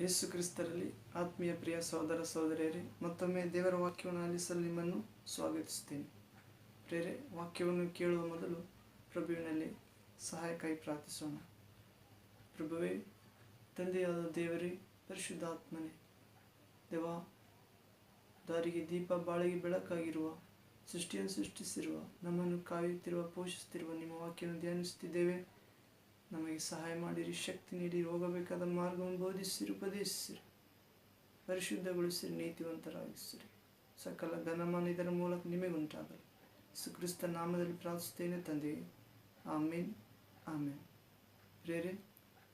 ಯೇಸು ಕ್ರಿಸ್ತರಲ್ಲಿ ಆತ್ಮೀಯ ಪ್ರಿಯ ಸಹೋದರ ಸಹೋದರಿಯರೇ, ಮತ್ತೊಮ್ಮೆ ದೇವರ ವಾಕ್ಯವನ್ನು ಆಲಿಸಲು ನಿಮ್ಮನ್ನು ಸ್ವಾಗತಿಸುತ್ತೇನೆ. ಪ್ರೇರೆ, ವಾಕ್ಯವನ್ನು ಕೇಳುವ ಮೊದಲು ಪ್ರಭುವಿನಲ್ಲಿ ಸಹಾಯಕ್ಕಾಗಿ ಪ್ರಾರ್ಥಿಸೋಣ. ಪ್ರಭುವೇ, ತಂದೆಯಾದ ದೇವರೇ, ಪರಿಶುದ್ಧಾತ್ಮನೇ ದೇವ ದಾರಿಗೆ ದೀಪ, ಬಾಳಿಗೆ ಬೆಳಕಾಗಿರುವ, ಸೃಷ್ಟಿಯನ್ನು ಸೃಷ್ಟಿಸಿರುವ, ನಮ್ಮನ್ನು ಕಾಯುತ್ತಿರುವ, ಪೋಷಿಸುತ್ತಿರುವ ನಿಮ್ಮ ವಾಕ್ಯವನ್ನು ಧ್ಯಾನಿಸುತ್ತಿದ್ದೇವೆ. ನಮಗೆ ಸಹಾಯ ಮಾಡಿರಿ, ಶಕ್ತಿ ನೀಡಿ ಹೋಗಬೇಕಾದ ಮಾರ್ಗವನ್ನು ಬೋಧಿಸಿರಿ, ಉಪದೇಶಿಸಿರಿ. ಪರಿಶುದ್ಧಗೊಳಿಸಿರಿ, ನೀತಿವಂತರಾಗಿಸಿರಿ. ಸಕಲ ಘನಮಾನ ಇದರ ಮೂಲಕ ನಿಮಗುಂಟಾಗಲಿ. ಸುಕ್ರಿಸ್ತ ನಾಮದಲ್ಲಿ ಪ್ರಾರ್ಥಿಸುತ್ತೇನೆ ತಂದೆ. ಆಮೇನ್ ಆಮೇನ್. ಪ್ರೇರೆ,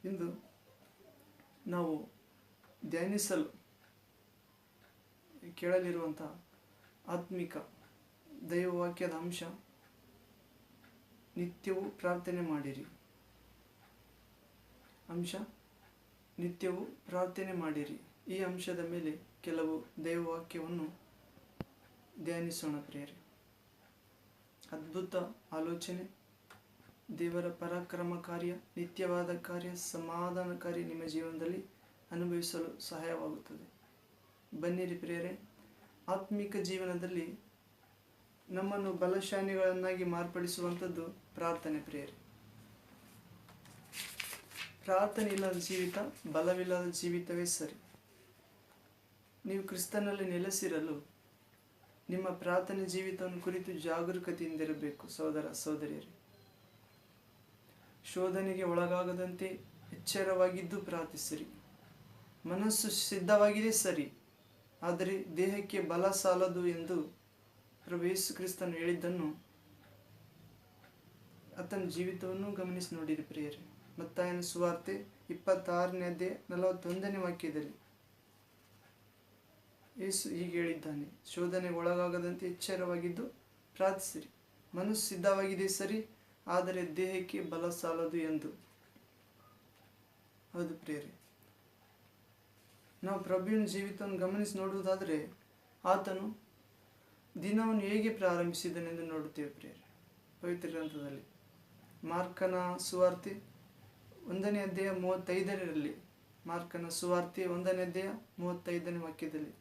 ಇಂದು ನಾವು ಧ್ಯಾನಿಸಲು ಕೇಳಲಿರುವಂಥ ಆತ್ಮಿಕ ದೈವವಾಕ್ಯದ ಅಂಶ ನಿತ್ಯವೂ ಪ್ರಾರ್ಥನೆ ಮಾಡಿರಿ. ಅಂಶ, ನಿತ್ಯವೂ ಪ್ರಾರ್ಥನೆ ಮಾಡಿರಿ. ಈ ಅಂಶದ ಮೇಲೆ ಕೆಲವು ದೇವವಾಕ್ಯವನ್ನು ಧ್ಯಾನಿಸೋಣ ಪ್ರಿಯರಿ. ಅದ್ಭುತ ಆಲೋಚನೆ, ದೇವರ ಪರಾಕ್ರಮ ಕಾರ್ಯ, ನಿತ್ಯವಾದ ಕಾರ್ಯ ಸಮಾಧಾನಕಾರಿ ನಿಮ್ಮ ಜೀವನದಲ್ಲಿ ಅನುಭವಿಸಲು ಸಹಾಯವಾಗುತ್ತದೆ. ಬನ್ನಿರಿ ಪ್ರಿಯರೇ. ಆತ್ಮಿಕ ಜೀವನದಲ್ಲಿ ನಮ್ಮನ್ನು ಬಲಶಾಲಿಗಳನ್ನಾಗಿ ಮಾರ್ಪಡಿಸುವಂಥದ್ದು ಪ್ರಾರ್ಥನೆ ಪ್ರಿಯರೇ. ಪ್ರಾರ್ಥನೆ ಇಲ್ಲದ ಜೀವಿತ, ಬಲವಿಲ್ಲದ ಜೀವಿತವೇ ಸರಿ. ನೀವು ಕ್ರಿಸ್ತನಲ್ಲಿ ನೆಲೆಸಿರಲು ನಿಮ್ಮ ಪ್ರಾರ್ಥನೆ ಜೀವಿತವನ್ನು ಕುರಿತು ಜಾಗರೂಕತೆಯಿಂದಿರಬೇಕು, ಸಹೋದರ, ಸಹೋದರಿಯರೇ. ಶೋಧನೆಗೆ ಒಳಗಾಗದಂತೆ ಎಚ್ಚರವಾಗಿದ್ದು ಪ್ರಾರ್ಥಿಸಿರಿ. ಮನಸ್ಸು ಸಿದ್ಧವಾಗಿದೆ ಸರಿ, ಆದರೆ ದೇಹಕ್ಕೆ ಬಲ ಸಾಲದು ಎಂದು ಪ್ರಭು ಯೇಸು ಕ್ರಿಸ್ತನು ಹೇಳಿದ್ದನ್ನು ಆತನ ಜೀವಿತವನ್ನು ಗಮನಿಸಿ ನೋಡಿರಿ ಪ್ರಿಯರೇ. ಮತ್ತಾಯನ ಸುವಾರ್ತೆ ಇಪ್ಪತ್ತಾರನೇ ಅಧ್ಯಾಯ ನಲವತ್ತೊಂದನೇ ವಾಕ್ಯದಲ್ಲಿ. ಯೇಸು ಹೀಗೆ ಹೇಳಿದ್ದಾನೆ ಶೋಧನೆಗೆ ಒಳಗಾಗದಂತೆ ಎಚ್ಚರವಾಗಿದ್ದು ಪ್ರಾರ್ಥಿಸಿರಿ. ಮನಸ್ಸು ಸಿದ್ಧವಾಗಿದೆ, ಸರಿ, ಆದರೆ ದೇಹಕ್ಕೆ ಬಲ ಸಾಲದು ಎಂದು. ಹೌದು ಪ್ರೇರೆ ನಾವು ಪ್ರಭುವಿನ ಜೀವಿತವನ್ನು ಗಮನಿಸಿ ನೋಡುವುದಾದರೆ ಆತನು ದಿನವನ್ನು ಹೇಗೆ ಪ್ರಾರಂಭಿಸಿದನೆಂದು ನೋಡುತ್ತೇವೆ ಪ್ರೇರೆ ಪವಿತ್ರ ಗ್ರಂಥದಲ್ಲಿ ಮಾರ್ಕನ ಸುವಾರ್ತೆ ಒಂದನೇ ಅಧ್ಯಾಯ ಮೂವತ್ತೈದರಲ್ಲಿ ಮಾರ್ಕನ ಸುವಾರ್ತೆ ಒಂದನೇ ಅಧ್ಯಾಯ ಮೂವತ್ತೈದನೇ ವಾಕ್ಯದಲ್ಲಿ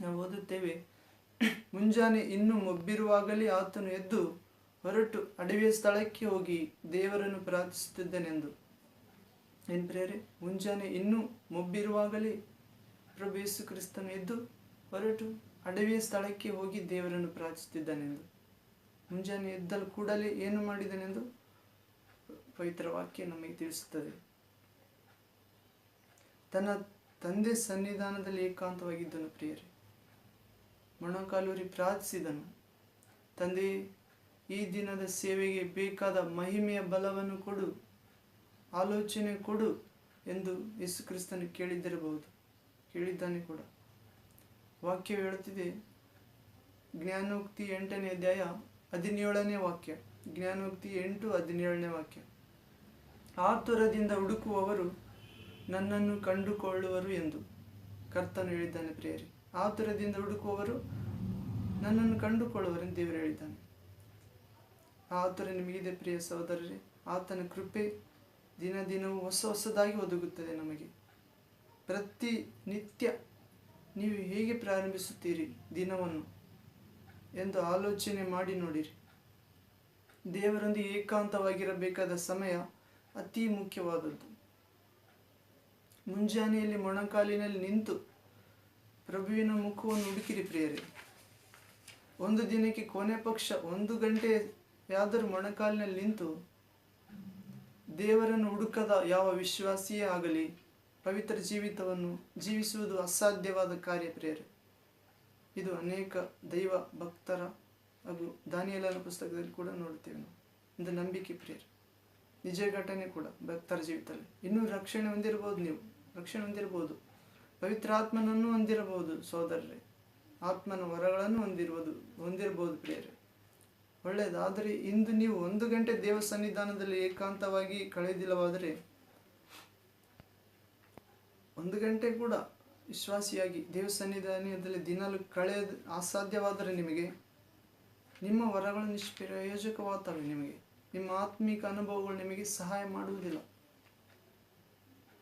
ನಾವು ಓದುತ್ತೇವೆ, ಮುಂಜಾನೆ ಇನ್ನೂ ಮೊಬ್ಬಿರುವಾಗಲೇ ಆತನು ಎದ್ದು ಹೊರಟು ಅಡವಿಯ ಸ್ಥಳಕ್ಕೆ ಹೋಗಿ ದೇವರನ್ನು ಪ್ರಾರ್ಥಿಸುತ್ತಿದ್ದನೆಂದು. ಏನು ಪ್ರೇರೆ ಮುಂಜಾನೆ ಇನ್ನೂ ಮೊಬ್ಬಿರುವಾಗಲೇ ಪ್ರಭು ಯೇಸು ಕ್ರಿಸ್ತನು ಎದ್ದು ಹೊರಟು ಅಡವಿಯ ಸ್ಥಳಕ್ಕೆ ಹೋಗಿ ದೇವರನ್ನು ಪ್ರಾರ್ಥಿಸುತ್ತಿದ್ದನೆಂದು. ಮುಂಜಾನೆ ಎದ್ದಲು ಕೂಡಲೇ ಏನು ಮಾಡಿದನೆಂದು? ಪವಿತ್ರ ವಾಕ್ಯ ನಮಗೆ ತಿಳಿಸುತ್ತದೆ. ತನ್ನ ತಂದೆ ಸನ್ನಿಧಾನದಲ್ಲಿ ಏಕಾಂತವಾಗಿದ್ದನು ಪ್ರಿಯರೇ. ಮೊಣಕಾಲೂರಿ ಪ್ರಾರ್ಥಿಸಿದನು. ತಂದೆ, ಈ ದಿನದ ಸೇವೆಗೆ ಬೇಕಾದ ಮಹಿಮೆಯ ಬಲವನ್ನು ಕೊಡು, ಆಲೋಚನೆ ಕೊಡು ಎಂದು ಯೇಸು ಕ್ರಿಸ್ತನು ಕೇಳಿದ್ದಿರಬಹುದು. ಕೇಳಿದ್ದಾನೆ ಕೂಡ. ವಾಕ್ಯ ಹೇಳುತ್ತಿದೆ. ಜ್ಞಾನೋಕ್ತಿ ಎಂಟನೇ ಅಧ್ಯಾಯ ಹದಿನೇಳನೇ ವಾಕ್ಯ. ಜ್ಞಾನೋಕ್ತಿ ಎಂಟು ಹದಿನೇಳನೇ ವಾಕ್ಯ. ಆತುರದಿಂದ ಹುಡುಕುವವರು ನನ್ನನ್ನು ಕಂಡುಕೊಳ್ಳುವರು ಎಂದು ಕರ್ತನು ಹೇಳಿದ್ದಾನೆ ಪ್ರಿಯರಿ. ಆತುರದಿಂದ ಹುಡುಕುವವರು ನನ್ನನ್ನು ಕಂಡುಕೊಳ್ಳುವರು ಎಂದು ದೇವರು ಹೇಳಿದ್ದಾನೆ. ಆತುರ ನಿಮಗಿದೆ ಪ್ರಿಯ ಸಹೋದರರೇ. ಆತನ ಕೃಪೆ ದಿನ ದಿನವೂ ಹೊಸ ಹೊಸದಾಗಿ ಒದಗುತ್ತದೆ ನಮಗೆ. ಪ್ರತಿ ನಿತ್ಯ ನೀವು ಹೇಗೆ ಪ್ರಾರಂಭಿಸುತ್ತೀರಿ ದಿನವನ್ನು ಎಂದು ಆಲೋಚನೆ ಮಾಡಿ ನೋಡಿರಿ. ದೇವರೊಂದಿಗೆ ಏಕಾಂತವಾಗಿರಬೇಕಾದ ಸಮಯ ಅತಿ ಮುಖ್ಯವಾದದ್ದು. ಮುಂಜಾನೆಯಲ್ಲಿ ಮೊಣಕಾಲಿನಲ್ಲಿ ನಿಂತು ಪ್ರಭುವಿನ ಮುಖವನ್ನು ಹುಡುಕಿರಿ ಪ್ರಿಯರೇ. ಒಂದು ದಿನಕ್ಕೆ ಕೊನೆ ಪಕ್ಷ ಒಂದು ಗಂಟೆಯಾದರೂ ಮೊಣಕಾಲಿನಲ್ಲಿ ನಿಂತು ದೇವರನ್ನು ಹುಡುಕದ ಯಾವ ವಿಶ್ವಾಸಿಯೇ ಆಗಲಿ ಪವಿತ್ರ ಜೀವಿತವನ್ನು ಜೀವಿಸುವುದು ಅಸಾಧ್ಯವಾದ ಕಾರ್ಯ ಪ್ರಿಯರೇ. ಇದು ಅನೇಕ ದೈವ ಭಕ್ತರ ಹಾಗೂ ದಾನಿಯಲನ ಪುಸ್ತಕದಲ್ಲಿ ಕೂಡ ನೋಡುತ್ತೇವೆ ನಾವು. ಒಂದು ನಂಬಿಕೆ ಪ್ರಿಯರು. ನಿಜ ಘಟನೆ ಕೂಡ ಭಕ್ತರ ಜೀವಿತದಲ್ಲಿ ಇನ್ನೂ ರಕ್ಷಣೆ ಹೊಂದಿರಬಹುದು ನೀವು. ರಕ್ಷಣೆ ಹೊಂದಿರಬಹುದು. ಪವಿತ್ರ ಆತ್ಮನನ್ನು ಹೊಂದಿರಬಹುದು, ಸೋದರರೇ. ಆತ್ಮನ ವರಗಳನ್ನು ಹೊಂದಿರ್ಬೋದು ಹೊಂದಿರಬಹುದು ಪ್ರಿಯರೇ. ಒಳ್ಳೆಯದು. ಆದರೆ ಇಂದು ನೀವು ಒಂದು ಗಂಟೆ ದೇವ ಸನ್ನಿಧಾನದಲ್ಲಿ ಏಕಾಂತವಾಗಿ ಕಳೆದಿಲ್ಲವಾದರೆ, ಒಂದು ಗಂಟೆ ಕೂಡ ವಿಶ್ವಾಸಿಯಾಗಿ ದೇವ ಸನ್ನಿಧಾನದಲ್ಲಿ ದಿನಲು ಕಳೆಯೋದು ಅಸಾಧ್ಯವಾದರೆ ನಿಮಗೆ ನಿಮ್ಮ ವರಗಳು ನಿಷ್ಪ್ರಯೋಜಕವಾಗ್ತವೆ ನಿಮಗೆ. ನಿಮ್ಮ ಆತ್ಮಿಕ ಅನುಭವಗಳು ನಿಮಗೆ ಸಹಾಯ ಮಾಡುವುದಿಲ್ಲ.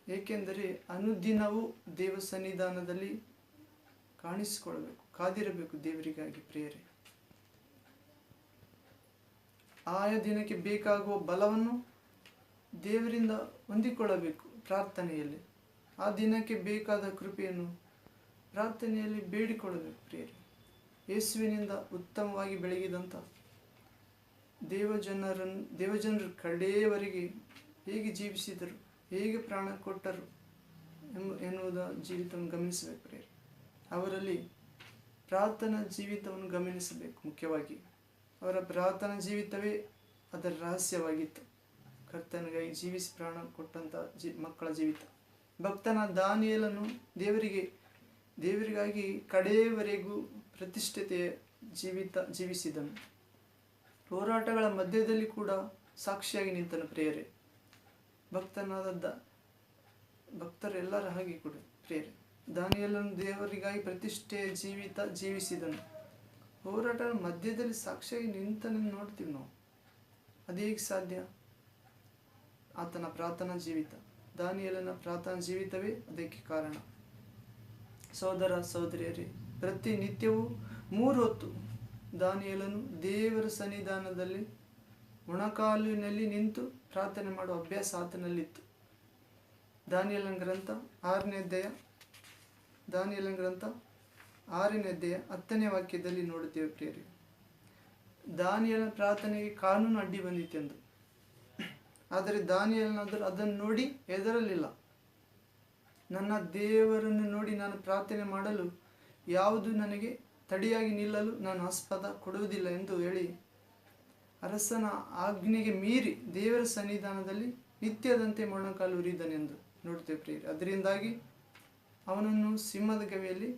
ಏಕೆಂದರೆ ಅನುದಿನವೂ ದೇವ ಸನ್ನಿಧಾನದಲ್ಲಿ ಕಾಣಿಸಿಕೊಳ್ಳಬೇಕು, ಕಾದಿರಬೇಕು ದೇವರಿಗಾಗಿ ಪ್ರೇರೆ ಆಯಾ ದಿನಕ್ಕೆ ಬೇಕಾಗುವ ಬಲವನ್ನು ದೇವರಿಂದ ಹೊಂದಿಕೊಳ್ಳಬೇಕು ಪ್ರಾರ್ಥನೆಯಲ್ಲಿ. ಆ ದಿನಕ್ಕೆ ಬೇಕಾದ ಕೃಪೆಯನ್ನು ಪ್ರಾರ್ಥನೆಯಲ್ಲಿ ಬೇಡಿಕೊಳ್ಳಬೇಕು ಪ್ರೇರೆ ಯೇಸುವಿನಿಂದ ಉತ್ತಮವಾಗಿ ಬೆಳಗಿದಂಥ ದೇವಜನರನ್ನು ದೇವಜನರು ಕಡೆಯವರೆಗೆ ಹೇಗೆ ಜೀವಿಸಿದರು, ಹೇಗೆ ಪ್ರಾಣ ಕೊಟ್ಟರು ಎಂಬ, ಎನ್ನುವುದ ಜೀವಿತವನ್ನು ಗಮನಿಸಬೇಕು ಅವರಲ್ಲಿ ಪ್ರಾರ್ಥನಾ ಜೀವಿತವನ್ನು ಗಮನಿಸಬೇಕು ಮುಖ್ಯವಾಗಿ. ಅವರ ಪ್ರಾರ್ಥನಾ ಜೀವಿತವೇ ಅದರ ರಹಸ್ಯವಾಗಿತ್ತು. ಕರ್ತನಿಗಾಗಿ ಜೀವಿಸಿ ಪ್ರಾಣ ಕೊಟ್ಟಂಥ ಜೀ, ಮಕ್ಕಳ ಜೀವಿತ. ಭಕ್ತನ ದಾನಿಯಲನ್ನು ದೇವರಿಗೆ, ದೇವರಿಗಾಗಿ ಕಡೆಯವರೆಗೂ ಪ್ರತಿಷ್ಠತೆಯ ಜೀವಿತ, ಜೀವಿಸಿದನು. ಹೋರಾಟಗಳ ಮಧ್ಯದಲ್ಲಿ ಕೂಡ ಸಾಕ್ಷಿಯಾಗಿ ನಿಂತನು ಪ್ರೇಯರೆ. ಭಕ್ತನಾದದ್ದ ಭಕ್ತರೆಲ್ಲರ ಹಾಗೆ ಕೂಡ ಪ್ರೇಯರೆ. ದಾನಿಯಲ್ಲನ್ನು ದೇವರಿಗಾಗಿ ಪ್ರತಿಷ್ಠೆಯ ಜೀವಿತ ಜೀವಿಸಿದನು. ಹೋರಾಟದ ಮಧ್ಯದಲ್ಲಿ ಸಾಕ್ಷಿಯಾಗಿ ನಿಂತನನ್ನು ನೋಡ್ತೀವಿ ನಾವು. ಅದು ಹೇಗೆ ಸಾಧ್ಯ? ಆತನ ಪ್ರಾರ್ಥನಾ ಜೀವಿತ. ದಾನಿಯಲ್ಲನ ಪ್ರಾರ್ಥನಾ ಜೀವಿತವೇ ಅದಕ್ಕೆ ಕಾರಣ. ಸೋದರ ಸಹೋದರಿಯರೇ, ಪ್ರತಿನಿತ್ಯವೂ ಮೂರು ಹೊತ್ತು ದಾನಿಯಲನು ದೇವರ ಸನ್ನಿಧಾನದಲ್ಲಿ ಒಣಕಾಲಿನಲ್ಲಿ ನಿಂತು ಪ್ರಾರ್ಥನೆ ಮಾಡುವ ಅಭ್ಯಾಸ ಆತನಲ್ಲಿತ್ತು. ದಾನಿಯಲನ ಗ್ರಂಥ ಆರನೇ ಅಧ್ಯಾಯ, ದಾನಿಯಲನ ಗ್ರಂಥ ಆರನೇ ಅಧ್ಯಾಯ ಹತ್ತನೇ ವಾಕ್ಯದಲ್ಲಿ ನೋಡುತ್ತೇವೆ ಪ್ರಿಯರಿ. ದಾನಿಯಲ ಪ್ರಾರ್ಥನೆಗೆ ಕಾನೂನು ಅಡ್ಡಿ ಬಂದಿತ್ತೆಂದು. ಆದರೆ ದಾನಿಯಲನಾದರೂ ಅದನ್ನು ನೋಡಿ ಹೆದರಲಿಲ್ಲ. ನನ್ನ ದೇವರನ್ನು ನೋಡಿ ನಾನು ಪ್ರಾರ್ಥನೆ ಮಾಡಲು ಯಾವುದು ನನಗೆ ತಡೆಯಾಗಿ ನಿಲ್ಲಲು ನಾನು ಆಸ್ಪದ ಕೊಡುವುದಿಲ್ಲ ಎಂದು ಹೇಳಿ ಅರಸನ ಆಜ್ಞೆಗೆ ಮೀರಿ ದೇವರ ಸನ್ನಿಧಾನದಲ್ಲಿ ನಿತ್ಯದಂತೆ ಮೊಣಕಾಲು ಉರಿದನೆಂದು ನೋಡ್ತೇವೆ ಪ್ರಿಯರಿ. ಅದರಿಂದಾಗಿ ಅವನನ್ನು ಸಿಂಹದ ಗವಿಯಲ್ಲಿ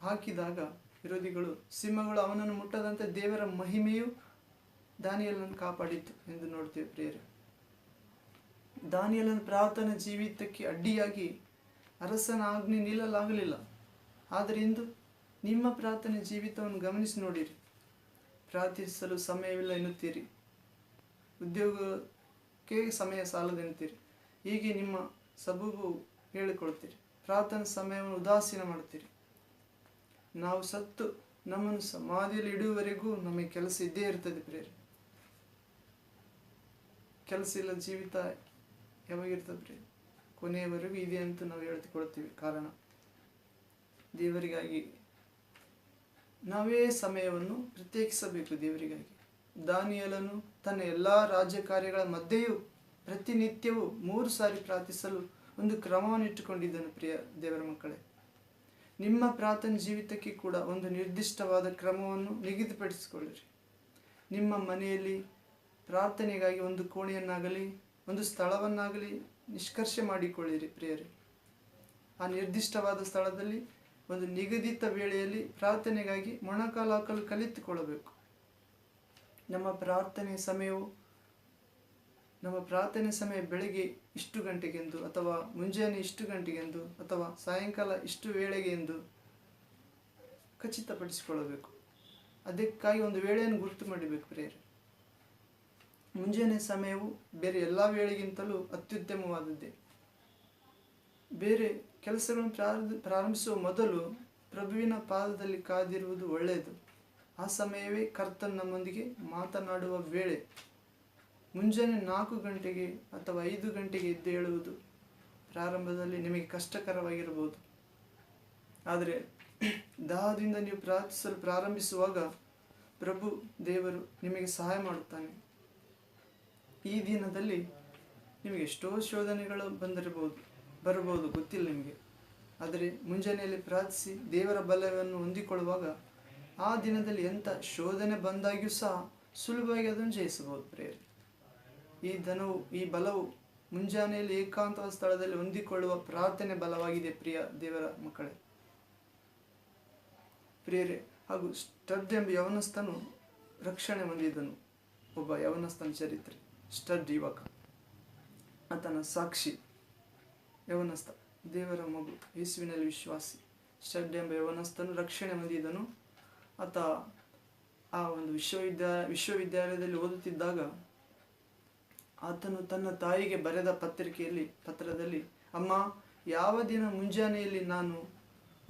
ಹಾಕಿದಾಗ ವಿರೋಧಿಗಳು, ಸಿಂಹಗಳು ಅವನನ್ನು ಮುಟ್ಟದಂತೆ ದೇವರ ಮಹಿಮೆಯು ದಾನಿಯಲ್ಲನ್ನು ಕಾಪಾಡಿತು ಎಂದು ನೋಡ್ತೇವೆ ಪ್ರಿಯರು. ದಾನಿಯಲನ ಪ್ರಾರ್ಥನಾ ಜೀವಿತಕ್ಕೆ ಅಡ್ಡಿಯಾಗಿ ಅರಸನ ಆಗ್ನಿ ನಿಲ್ಲಲಾಗಲಿಲ್ಲ. ಆದರೆ ಇಂದು ನಿಮ್ಮ ಪ್ರಾರ್ಥನೆ ಜೀವಿತವನ್ನು ಗಮನಿಸಿ ನೋಡಿರಿ. ಪ್ರಾರ್ಥಿಸಲು ಸಮಯವಿಲ್ಲ ಎನ್ನುತ್ತೀರಿ. ಉದ್ಯೋಗಕ್ಕೆ ಸಮಯ ಸಾಲದೆನ್ನುತ್ತೀರಿ. ಹೀಗೆ ನಿಮ್ಮ ಸಬೂಬು ಹೇಳಿಕೊಳ್ತೀರಿ ಪ್ರಾರ್ಥನಾ ಸಮಯವನ್ನು ಉದಾಸೀನ ಮಾಡುತ್ತೀರಿ. ನಾವು ಸತ್ತು ನಮ್ಮನ್ನು ಸಮಾಧಿಯಲ್ಲಿ ಇಡುವವರೆಗೂ ನಮಗೆ ಕೆಲಸ ಇದ್ದೇ ಇರ್ತದೆ ಪ್ರೇರಿ ಕೆಲಸ ಇಲ್ಲ ಜೀವಿತ ಯಾವಾಗಿರ್ತದೆ ಪ್ರಿಯ ಕೊನೆಯವರೆಗೂ ಇದೆ ಅಂತ ನಾವು ಹೇಳ್ತಿಕೊಳ್ತೀವಿ ಕಾರಣ ದೇವರಿಗಾಗಿ. ನಾವೇ ಸಮಯವನ್ನು ಪ್ರತ್ಯೇಕಿಸಬೇಕು ದೇವರಿಗಾಗಿ. ದಾನಿಯಲನು ತನ್ನ ಎಲ್ಲ ರಾಜ್ಯ ಕಾರ್ಯಗಳ ಮಧ್ಯೆಯೂ ಪ್ರತಿನಿತ್ಯವೂ ಮೂರು ಸಾರಿ ಪ್ರಾರ್ಥಿಸಲು ಒಂದು ಕ್ರಮವನ್ನು ಇಟ್ಟುಕೊಂಡಿದ್ದನು ಪ್ರಿಯ ದೇವರ ಮಕ್ಕಳೇ. ನಿಮ್ಮ ಪ್ರಾರ್ಥನೆ ಜೀವಿತಕ್ಕೆ ಕೂಡ ಒಂದು ನಿರ್ದಿಷ್ಟವಾದ ಕ್ರಮವನ್ನು ನಿಗದಿಪಡಿಸಿಕೊಳ್ಳಿರಿ. ನಿಮ್ಮ ಮನೆಯಲ್ಲಿ ಪ್ರಾರ್ಥನೆಗಾಗಿ ಒಂದು ಕೋಣೆಯನ್ನಾಗಲಿ, ಒಂದು ಸ್ಥಳವನ್ನಾಗಲಿ ನಿಷ್ಕರ್ಷೆ ಮಾಡಿಕೊಳ್ಳಿರಿ ಪ್ರಿಯರೇ. ಆ ನಿರ್ದಿಷ್ಟವಾದ ಸ್ಥಳದಲ್ಲಿ ಒಂದು ನಿಗದಿತ ವೇಳೆಯಲ್ಲಿ ಪ್ರಾರ್ಥನೆಗಾಗಿ ಮೊಣಕಾಲು ಹಾಕಲು ಕಲಿತುಕೊಳ್ಳಬೇಕು. ನಮ್ಮ ಪ್ರಾರ್ಥನೆ ಸಮಯವು, ನಮ್ಮ ಪ್ರಾರ್ಥನೆ ಸಮಯ ಬೆಳಗ್ಗೆ ಇಷ್ಟು ಗಂಟೆಗೆಂದು ಅಥವಾ ಮುಂಜಾನೆ ಇಷ್ಟು ಗಂಟೆಗೆಂದು ಅಥವಾ ಸಾಯಂಕಾಲ ಇಷ್ಟು ವೇಳೆಗೆ ಎಂದು ಖಚಿತಪಡಿಸಿಕೊಳ್ಳಬೇಕು. ಅದಕ್ಕಾಗಿ ಒಂದು ವೇಳೆಯನ್ನು ಗುರುತು ಮಾಡಬೇಕು ಪ್ರೇರೆ ಮುಂಜಾನೆ ಸಮಯವು ಬೇರೆ ಎಲ್ಲ ವೇಳೆಗಿಂತಲೂ ಅತ್ಯುತ್ತಮವಾದದ್ದೇ. ಬೇರೆ ಕೆಲಸಗಳನ್ನು ಪ್ರಾರಂಭ ಪ್ರಾರಂಭಿಸುವ ಮೊದಲು ಪ್ರಭುವಿನ ಪಾದದಲ್ಲಿ ಕಾದಿರುವುದು ಒಳ್ಳೆಯದು. ಆ ಸಮಯವೇ ಕರ್ತನ್ ನಮ್ಮೊಂದಿಗೆ ಮಾತನಾಡುವ ವೇಳೆ. ಮುಂಜಾನೆ ನಾಲ್ಕು ಗಂಟೆಗೆ ಅಥವಾ ಐದು ಗಂಟೆಗೆ ಎದ್ದು ಹೇಳುವುದು ಪ್ರಾರಂಭದಲ್ಲಿ ನಿಮಗೆ ಕಷ್ಟಕರವಾಗಿರಬಹುದು. ಆದರೆ ದಾಹದಿಂದ ನೀವು ಪ್ರಾರ್ಥಿಸಲು ಪ್ರಾರಂಭಿಸುವಾಗ ಪ್ರಭು, ದೇವರು ನಿಮಗೆ ಸಹಾಯ ಮಾಡುತ್ತಾನೆ. ಈ ದಿನದಲ್ಲಿ ನಿಮಗೆ ಎಷ್ಟೋ ಶೋಧನೆಗಳು ಬಂದಿರಬಹುದು. ಬರಬಹುದು ಗೊತ್ತಿಲ್ಲ ನಿಮಗೆ. ಆದರೆ ಮುಂಜಾನೆಯಲ್ಲಿ ಪ್ರಾರ್ಥಿಸಿ ದೇವರ ಬಲವನ್ನು ಹೊಂದಿಕೊಳ್ಳುವಾಗ ಆ ದಿನದಲ್ಲಿ ಎಂಥ ಶೋಧನೆ ಬಂದಾಗಿಯೂ ಸಹ ಸುಲಭವಾಗಿ ಅದನ್ನು ಜಯಿಸಬಹುದು ಪ್ರೇಯರ್. ಈ ಧನವು, ಈ ಬಲವು ಮುಂಜಾನೆಯಲ್ಲಿ ಏಕಾಂತ ಸ್ಥಳದಲ್ಲಿ ಹೊಂದಿಕೊಳ್ಳುವ ಪ್ರಾರ್ಥನೆ ಬಲವಾಗಿದೆ ಪ್ರಿಯ ದೇವರ ಮಕ್ಕಳೇ. ಪ್ರಿಯರೇ, ಹಾಗೂ ಸ್ಟಡ್ ಎಂಬ ಯವನಸ್ಥನು ರಕ್ಷಣೆ ಹೊಂದಿದ್ದನು ಒಬ್ಬ ಯವನಸ್ಥನ ಚರಿತ್ರೆ, ಸ್ಟಡ್ ಯುವಕ. ಆತನ ಸಾಕ್ಷಿ ಯವನಸ್ಥ, ದೇವರ ಮಗು, ಯೇಸುವಿನಲ್ಲಿ ವಿಶ್ವಾಸಿ. ಸ್ಟಡ್ ಎಂಬ ಯವನಸ್ಥನು ರಕ್ಷಣೆ ಹೊಂದಿದನು. ಆತ ಆ ಒಂದು ವಿಶ್ವವಿದ್ಯಾ ವಿಶ್ವವಿದ್ಯಾಲಯದಲ್ಲಿ ಓದುತ್ತಿದ್ದಾಗ ಆತನು ತನ್ನ ತಾಯಿಗೆ ಬರೆದ ಪತ್ರಿಕೆಯಲ್ಲಿ, ಪತ್ರದಲ್ಲಿ, ಅಮ್ಮ, ಯಾವ ದಿನ ಮುಂಜಾನೆಯಲ್ಲಿ ನಾನು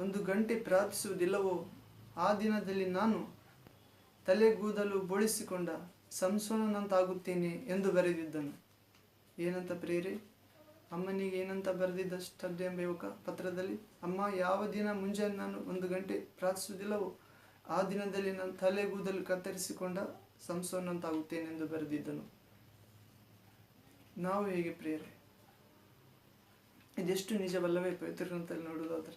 ಒಂದು ಗಂಟೆ ಪ್ರಾರ್ಥಿಸುವುದಿಲ್ಲವೋ, ಆ ದಿನದಲ್ಲಿ ನಾನು ತಲೆಗೂದಲು ಬೋಳಿಸಿಕೊಂಡ ಸಂಸೋನಂತಾಗುತ್ತೇನೆ ಎಂದು ಬರೆದಿದ್ದನು. ಏನಂತ ಪ್ರೇರೆ ಅಮ್ಮನಿಗೆ ಏನಂತ ಬರೆದಿದ್ದ ಎಂಬ ಯುವಕ ಪತ್ರದಲ್ಲಿ, ಅಮ್ಮ, ಯಾವ ದಿನ ಮುಂಜಾನೆ ನಾನು ಒಂದು ಗಂಟೆ ಪ್ರಾರ್ಥಿಸುವುದಿಲ್ಲವೋ, ಆ ದಿನದಲ್ಲಿ ನಾನು ತಲೆಗೂದಲು ಕತ್ತರಿಸಿಕೊಂಡ ಸಂಸೋನಂತಾಗುತ್ತೇನೆಂದು ಬರೆದಿದ್ದನು. ನಾವು ಹೇಗೆ ಪ್ರೇರೆ ಇದೆಷ್ಟು ನಿಜವಲ್ಲವೇ ಪವಿತ್ರಗ್ರಂಥದಲ್ಲಿ ನೋಡುವುದಾದರೆ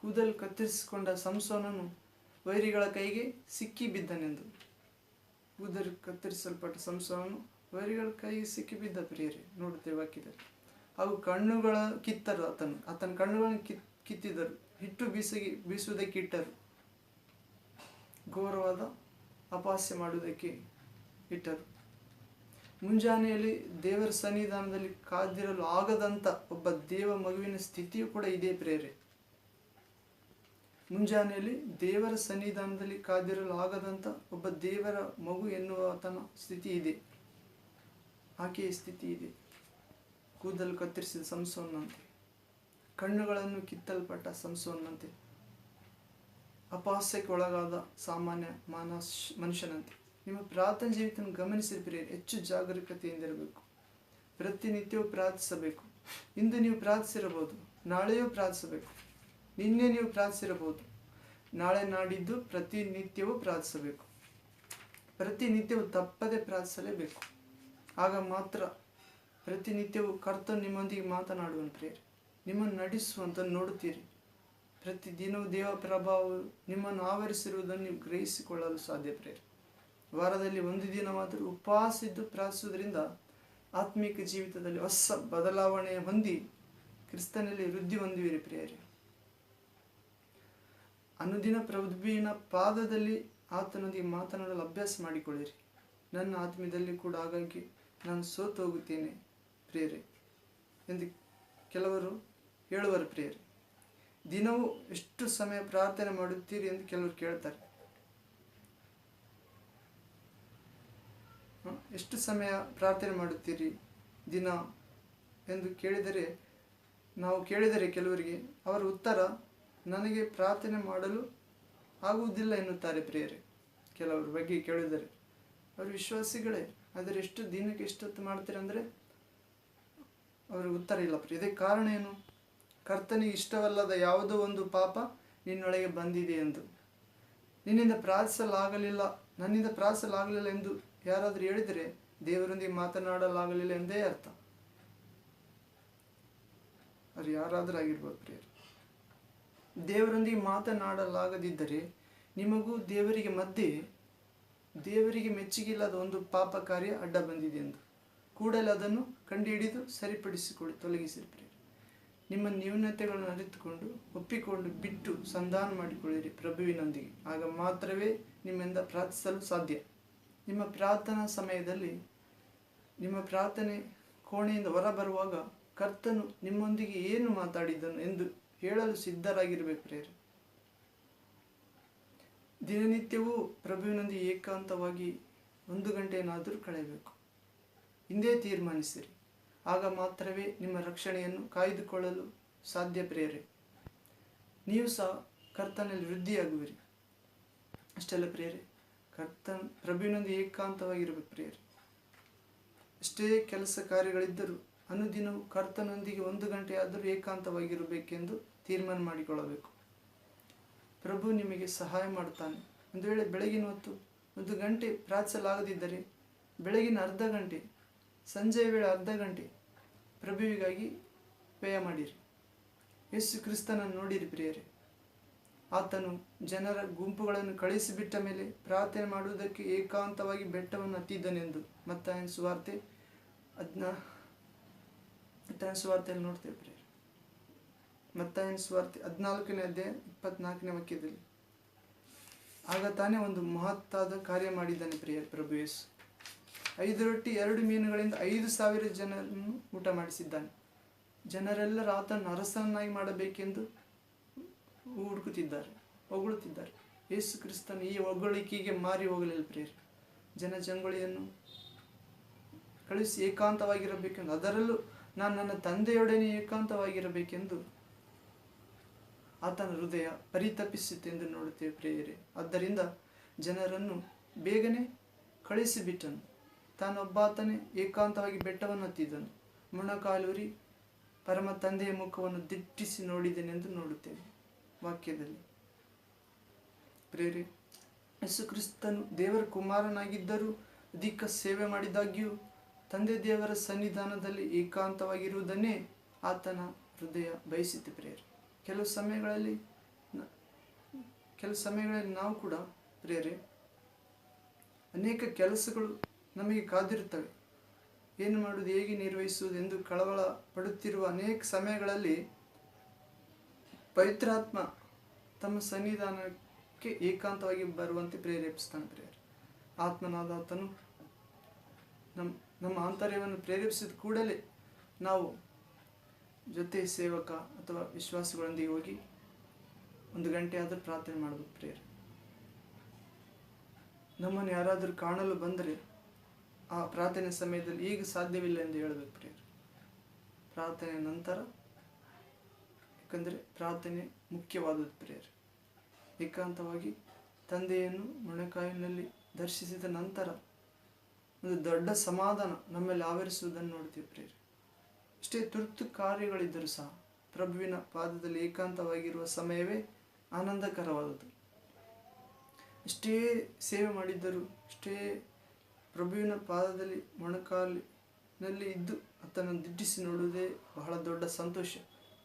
ಕೂದಲು ಕತ್ತರಿಸಿಕೊಂಡ ಸಂಸೋನನು ವೈರಿಗಳ ಕೈಗೆ ಸಿಕ್ಕಿ ಬಿದ್ದನೆಂದು. ಕೂದಲು ಕತ್ತರಿಸಲ್ಪಟ್ಟ ಸಂಸೋನನು ವೈರಿಗಳ ಕೈಗೆ ಸಿಕ್ಕಿ ಬಿದ್ದ ಪ್ರಿಯರೇ, ನೋಡುತ್ತೇವೆ ವಾಕ್ಯದಲ್ಲಿ. ಹಾಗೂ ಕಣ್ಣುಗಳ ಕಿತ್ತರು ಆತನು. ಆತನ ಕಣ್ಣುಗಳನ್ನು ಕಿತ್ ಕಿತ್ತಿದರು. ಹಿಟ್ಟು ಬೀಸಿಗೆ, ಬೀಸುವುದಕ್ಕೆ ಇಟ್ಟರು. ಘೋರವಾದ ಅಪಹಾಸ್ಯ ಮಾಡುವುದಕ್ಕೆ ಇಟ್ಟರು. ಮುಂಜಾನೆಯಲ್ಲಿ ದೇವರ ಸನ್ನಿಧಾನದಲ್ಲಿ ಕಾದಿರಲು ಆಗದಂತ ಒಬ್ಬ ದೇವ ಮಗುವಿನ ಸ್ಥಿತಿಯು ಕೂಡ ಇದೇ ಪ್ರೇರೆ. ಮುಂಜಾನೆಯಲ್ಲಿ ದೇವರ ಸನ್ನಿಧಾನದಲ್ಲಿ ಕಾದಿರಲು ಆಗದಂತ ಒಬ್ಬ ದೇವರ ಮಗು ಎನ್ನುವ ತನ್ನ ಸ್ಥಿತಿ ಇದೆ. ಆಕೆಯ ಸ್ಥಿತಿ ಇದೆ. ಕೂದಲು ಕತ್ತರಿಸಿದ ಸಂಸೋನ್ನಂತೆ. ಕಣ್ಣುಗಳನ್ನು ಕಿತ್ತಲ್ಪಟ್ಟ ಸಂಸೋನ್ನಂತೆ. ಅಪಹಾಸ್ಯಕ್ಕೆ ಒಳಗಾದ ಸಾಮಾನ್ಯ ಮಾನಸ್ ಮನುಷ್ಯನಂತೆ. ನಿಮ್ಮ ಪ್ರಾರ್ಥನೆ ಜೀವಿತನ ಗಮನಿಸಿದ್ರೆ ಹೆಚ್ಚು ಜಾಗರೂಕತೆಯಿಂದಿರಬೇಕು. ಪ್ರತಿನಿತ್ಯವೂ ಪ್ರಾರ್ಥಿಸಬೇಕು. ಇಂದು ನೀವು ಪ್ರಾರ್ಥಿಸಿರಬಹುದು, ನಾಳೆಯೂ ಪ್ರಾರ್ಥಿಸಬೇಕು. ನಿನ್ನೆ ನೀವು ಪ್ರಾರ್ಥಿಸಿರಬಹುದು. ನಾಳೆ ನಾಡಿದ್ದು ಪ್ರತಿನಿತ್ಯವೂ ಪ್ರಾರ್ಥಿಸಬೇಕು. ಪ್ರತಿನಿತ್ಯವೂ ತಪ್ಪದೆ ಪ್ರಾರ್ಥಿಸಲೇಬೇಕು. ಆಗ ಮಾತ್ರ ಪ್ರತಿನಿತ್ಯವೂ ಕರ್ತ ನಿಮ್ಮೊಂದಿಗೆ ಮಾತನಾಡುವನು ಪ್ರೇರಿ ನಿಮ್ಮನ್ನು ನಡೆಸುವಂತ ನೋಡುತ್ತೀರಿ. ಪ್ರತಿದಿನವೂ ದೇವ ಪ್ರಭಾವ ನಿಮ್ಮನ್ನು ಆವರಿಸಿರುವುದನ್ನು ನೀವು ಗ್ರಹಿಸಿಕೊಳ್ಳಲು ಸಾಧ್ಯ ಪ್ರೇರಿ ವಾರದಲ್ಲಿ ಒಂದು ದಿನವಾದರೂ ಉಪವಾಸ ಇದ್ದು ಪ್ರಾರ್ಥಿಸುವುದರಿಂದ ಆತ್ಮಿಕ ಜೀವಿತದಲ್ಲಿ ಹೊಸ ಬದಲಾವಣೆ ಹೊಂದಿ ಕ್ರಿಸ್ತನಲ್ಲಿ ವೃದ್ಧಿ ಹೊಂದುವಿರಿ ಪ್ರಿಯರೇ. ಅನುದಿನ ಪ್ರಭುವಿನ ಪಾದದಲ್ಲಿ ಆತನೊಂದಿಗೆ ಮಾತನಾಡಲು ಅಭ್ಯಾಸ ಮಾಡಿಕೊಳ್ಳಿರಿ. ನನ್ನ ಆತ್ಮೀಯದಲ್ಲಿ ಕೂಡ ಹಾಗಾಗಿ ನಾನು ಸೋತು ಹೋಗುತ್ತೇನೆ ಪ್ರಿಯರೇ ಎಂದು ಕೆಲವರು ಹೇಳುವರು ಪ್ರಿಯರೇ. ದಿನವೂ ಎಷ್ಟು ಸಮಯ ಪ್ರಾರ್ಥನೆ ಮಾಡುತ್ತೀರಿ ಎಂದು ಕೆಲವರು ಕೇಳ್ತಾರೆ? ಎಷ್ಟು ಸಮಯ ಪ್ರಾರ್ಥನೆ ಮಾಡುತ್ತೀರಿ ದಿನ ಎಂದು ಕೇಳಿದರೆ, ನಾವು ಕೇಳಿದರೆ ಕೆಲವರಿಗೆ, ಅವರ ಉತ್ತರ, ನನಗೆ ಪ್ರಾರ್ಥನೆ ಮಾಡಲು ಆಗುವುದಿಲ್ಲ ಎನ್ನುತ್ತಾರೆ ಪ್ರಿಯರೇ. ಕೆಲವರ ಬಗ್ಗೆ ಕೇಳಿದರೆ, ಅವರು ವಿಶ್ವಾಸಿಗಳೇ, ಆದರೆ ಎಷ್ಟು ದಿನಕ್ಕೆ ಎಷ್ಟೊತ್ತು ಮಾಡ್ತೀರಂದರೆ ಅವರ ಉತ್ತರ ಇಲ್ಲ. ಪ್ರಿಯ ಇದಕ್ಕೆ ಕಾರಣ ಏನು? ಕರ್ತನಿಗೆ ಇಷ್ಟವಲ್ಲದ ಯಾವುದೋ ಒಂದು ಪಾಪ ನಿನ್ನೊಳಗೆ ಬಂದಿದೆ ಎಂದು. ನಿನ್ನಿಂದ ಪ್ರಾರ್ಥಿಸಲಾಗಲಿಲ್ಲ. ನನ್ನಿಂದ ಪ್ರಾರ್ಥಿಸಲಾಗಲಿಲ್ಲ ಎಂದು ಯಾರಾದರೂ ಹೇಳಿದರೆ ದೇವರೊಂದಿಗೆ ಮಾತನಾಡಲಾಗಲಿಲ್ಲ ಎಂದೇ ಅರ್ಥ. ಅವ್ರು ಯಾರಾದರೂ ಆಗಿರ್ಬೋದು ಪ್ರಿಯರು. ದೇವರೊಂದಿಗೆ ಮಾತನಾಡಲಾಗದಿದ್ದರೆ ನಿಮಗೂ ದೇವರಿಗೆ ಮಧ್ಯೆ ದೇವರಿಗೆ ಮೆಚ್ಚುಗಿಲ್ಲದ ಒಂದು ಪಾಪ ಕಾರ್ಯ ಅಡ್ಡ ಬಂದಿದೆ ಎಂದು. ಕೂಡಲೇ ಅದನ್ನು ಕಂಡುಹಿಡಿದು ಸರಿಪಡಿಸಿಕೊಳ್ಳಿ, ತೊಲಗಿಸಿರಿ ನಿಮ್ಮ ನ್ಯೂನತೆಗಳನ್ನು ಅರಿತುಕೊಂಡು, ಒಪ್ಪಿಕೊಂಡು, ಬಿಟ್ಟು ಸಂಧಾನ ಮಾಡಿಕೊಳ್ಳಿರಿ ಪ್ರಭುವಿನೊಂದಿಗೆ. ಆಗ ಮಾತ್ರವೇ ನಿಮ್ಮಿಂದ ಪ್ರಾರ್ಥಿಸಲು ಸಾಧ್ಯ. ನಿಮ್ಮ ಪ್ರಾರ್ಥನಾ ಸಮಯದಲ್ಲಿ, ನಿಮ್ಮ ಪ್ರಾರ್ಥನೆ ಕೋಣೆಯಿಂದ ಹೊರಬರುವಾಗ ಕರ್ತನು ನಿಮ್ಮೊಂದಿಗೆ ಏನು ಮಾತಾಡಿದನು ಎಂದು ಹೇಳಲು ಸಿದ್ಧರಾಗಿರಬೇಕು ಪ್ರೇರೆ ದಿನನಿತ್ಯವೂ ಪ್ರಭುವಿನೊಂದಿಗೆ ಏಕಾಂತವಾಗಿ ಒಂದು ಗಂಟೆಯನ್ನಾದರೂ ಕಳೆಯಬೇಕು. ಹಿಂದೆ ತೀರ್ಮಾನಿಸಿರಿ. ಆಗ ಮಾತ್ರವೇ ನಿಮ್ಮ ರಕ್ಷಣೆಯನ್ನು ಕಾಯ್ದುಕೊಳ್ಳಲು ಸಾಧ್ಯ ಪ್ರಿಯರೇ. ನೀವು ಸಹ ಕರ್ತನಲ್ಲಿ ವೃದ್ಧಿಯಾಗುವಿರಿ. ಅಷ್ಟೆಲ್ಲ ಪ್ರಿಯರೇ, ಕರ್ತನ್ ಪ್ರಭುವಿನೊಂದು ಏಕಾಂತವಾಗಿರಬೇಕು ಪ್ರೇರೆ ಎಷ್ಟೇ ಕೆಲಸ ಕಾರ್ಯಗಳಿದ್ದರೂ ಅನುದಿನವು ಕರ್ತನೊಂದಿಗೆ ಒಂದು ಗಂಟೆಯಾದರೂ ಏಕಾಂತವಾಗಿರಬೇಕೆಂದು ತೀರ್ಮಾನ ಮಾಡಿಕೊಳ್ಳಬೇಕು. ಪ್ರಭು ನಿಮಗೆ ಸಹಾಯ ಮಾಡುತ್ತಾನೆ. ಒಂದು ವೇಳೆ ಬೆಳಗಿನ ಹೊತ್ತು ಒಂದು ಗಂಟೆ ಪ್ರಾರ್ಥಿಸಲಾಗದಿದ್ದರೆ, ಬೆಳಗಿನ ಅರ್ಧ ಗಂಟೆ ಸಂಜೆಯ ವೇಳೆ ಅರ್ಧ ಗಂಟೆ ಪ್ರಭುವಿಗಾಗಿ ವ್ಯಯ ಮಾಡಿರಿ. ಯೇಸು ಕ್ರಿಸ್ತನನ್ನು ನೋಡಿರಿ ಪ್ರಿಯರೇ. ಆತನು ಜನರ ಗುಂಪುಗಳನ್ನು ಕಳಿಸಿಬಿಟ್ಟ ಮೇಲೆ ಪ್ರಾರ್ಥನೆ ಮಾಡುವುದಕ್ಕೆ ಏಕಾಂತವಾಗಿ ಬೆಟ್ಟವನ್ನು ಹತ್ತಿದ್ದನೆಂದು ಮತ್ತಾಯನ ಸುವಾರ್ತೆ ಅದನ್ನ ಮತ್ತಾಯನ ಸುವಾರ್ತೆಯಲ್ಲಿ ನೋಡ್ತೇವೆ ಪ್ರಿಯರೇ. ಮತ್ತಾಯನ ಸುವಾರ್ತೆ ಹದಿನಾಲ್ಕನೇ ಅಧ್ಯಾಯ ಇಪ್ಪತ್ನಾಲ್ಕನೇ ವಾಕ್ಯದಲ್ಲಿ. ಆಗ ತಾನೇ ಒಂದು ಮಹತ್ತಾದ ಕಾರ್ಯ ಮಾಡಿದ್ದಾನೆ ಪ್ರಿಯ ಪ್ರಭು ಯೇಸು. ಐದು ರೊಟ್ಟಿ, ಎರಡು ಮೀನುಗಳಿಂದ ಐದು ಸಾವಿರ ಜನರನ್ನು ಊಟ ಮಾಡಿಸಿದ್ದಾನೆ. ಜನರೆಲ್ಲರೂ ಆತನ ಅರಸನ್ನಾಗಿ ಮಾಡಬೇಕೆಂದು ಹುಡುಕುತ್ತಿದ್ದಾರೆ, ಹೊಗಳುತ್ತಿದ್ದಾರೆ. ಯೇಸು ಕ್ರಿಸ್ತನ ಈ ಹೊಗಳಿಕೆಗೆ ಮಾರಿ ಹೋಗಲಿಲ್ಲ ಪ್ರೇರಿ ಜನ ಜಂಗುಳಿಯನ್ನು ಕಳಿಸಿ ಏಕಾಂತವಾಗಿರಬೇಕೆಂದು, ಅದರಲ್ಲೂ ನಾನು ನನ್ನ ತಂದೆಯೊಡನೆ ಏಕಾಂತವಾಗಿರಬೇಕೆಂದು ಆತನ ಹೃದಯ ಪರಿತಪಿಸಿತೆಂದು ನೋಡುತ್ತೇವೆ ಪ್ರೇಯರೆ. ಆದ್ದರಿಂದ ಜನರನ್ನು ಬೇಗನೆ ಕಳಿಸಿಬಿಟ್ಟನು ತಾನೊಬ್ಬಾತನೇ ಏಕಾಂತವಾಗಿ ಬೆಟ್ಟವನ್ನು ಹತ್ತಿದನು. ಮುಣಕಾಲೂರಿ ಪರಮ ತಂದೆಯ ಮುಖವನ್ನು ದಿಟ್ಟಿಸಿ ನೋಡಿದನೆಂದು ನೋಡುತ್ತೇವೆ ವಾಕ್ಯದಲ್ಲಿ. ಪ್ರೇರೆ, ಯೇಸು ಕ್ರಿಸ್ತನು ದೇವರ ಕುಮಾರನಾಗಿದ್ದರೂ ಅಧಿಕ ಸೇವೆ ಮಾಡಿದಾಗ್ಯೂ ತಂದೆ ದೇವರ ಸನ್ನಿಧಾನದಲ್ಲಿ ಏಕಾಂತವಾಗಿರುವುದನ್ನೇ ಆತನ ಹೃದಯ ಬಯಸಿತು ಪ್ರೇರೆ. ಕೆಲವು ಸಮಯಗಳಲ್ಲಿ ಕೆಲವು ಸಮಯಗಳಲ್ಲಿ ನಾವು ಕೂಡ ಪ್ರೇರೆ, ಅನೇಕ ಕೆಲಸಗಳು ನಮಗೆ ಕಾದಿರುತ್ತವೆ. ಏನು ಮಾಡುವುದು, ಹೇಗೆ ನಿರ್ವಹಿಸುವುದು ಎಂದು ಕಳವಳ ಪಡುತ್ತಿರುವ ಅನೇಕ ಸಮಯಗಳಲ್ಲಿ ಪವಿತ್ರಾತ್ಮ ತಮ್ಮ ಸನ್ನಿಧಾನಕ್ಕೆ ಏಕಾಂತವಾಗಿ ಬರುವಂತೆ ಪ್ರೇರೇಪಿಸ್ತಾನೆ ಪ್ರೇಯರ್. ಆತ್ಮನಾದ ಆತನು ನಮ್ಮ ನಮ್ಮ ಆಂತರ್ಯವನ್ನು ಪ್ರೇರೇಪಿಸಿದ ಕೂಡಲೇ ನಾವು ಜೊತೆ ಸೇವಕ ಅಥವಾ ವಿಶ್ವಾಸಗಳೊಂದಿಗೆ ಹೋಗಿ ಒಂದು ಗಂಟೆ ಆದರೂ ಪ್ರಾರ್ಥನೆ ಮಾಡಬೇಕು ಪ್ರೇಯರ್. ನಮ್ಮನ್ನು ಯಾರಾದರೂ ಕಾಣಲು ಬಂದರೆ ಆ ಪ್ರಾರ್ಥನೆ ಸಮಯದಲ್ಲಿ ಈಗ ಸಾಧ್ಯವಿಲ್ಲ ಎಂದು ಹೇಳಬೇಕು ಪ್ರಿಯರು? ಪ್ರಾರ್ಥನೆ ನಂತರ, ಯಾಕಂದರೆ ಪ್ರಾರ್ಥನೆ ಮುಖ್ಯವಾದದ್ದು ಪ್ರಿಯರು. ಏಕಾಂತವಾಗಿ ತಂದೆಯನ್ನು ಮೊಣಕಾಯಿನಲ್ಲಿ ದರ್ಶಿಸಿದ ನಂತರ ಒಂದು ದೊಡ್ಡ ಸಮಾಧಾನ ನಮ್ಮಲ್ಲಿ ಆವರಿಸುವುದನ್ನು ನೋಡ್ತೀವಿ ಪ್ರಿಯರು. ಇಷ್ಟೇ ತುರ್ತು ಕಾರ್ಯಗಳಿದ್ದರೂ ಸಹ ಪ್ರಭುವಿನ ಪಾದದಲ್ಲಿ ಏಕಾಂತವಾಗಿರುವ ಸಮಯವೇ ಆನಂದಕರವಾದದ್ದು. ಇಷ್ಟೇ ಸೇವೆ ಮಾಡಿದ್ದರೂ ಅಷ್ಟೇ ಪ್ರಭುವಿನ ಪಾದದಲ್ಲಿ ಮೊಣಕಾಲಿನಲ್ಲಿ ಇದ್ದು ಆತನನ್ನು ದಿಟ್ಟಿಸಿ ನೋಡುವುದೇ ಬಹಳ ದೊಡ್ಡ ಸಂತೋಷ.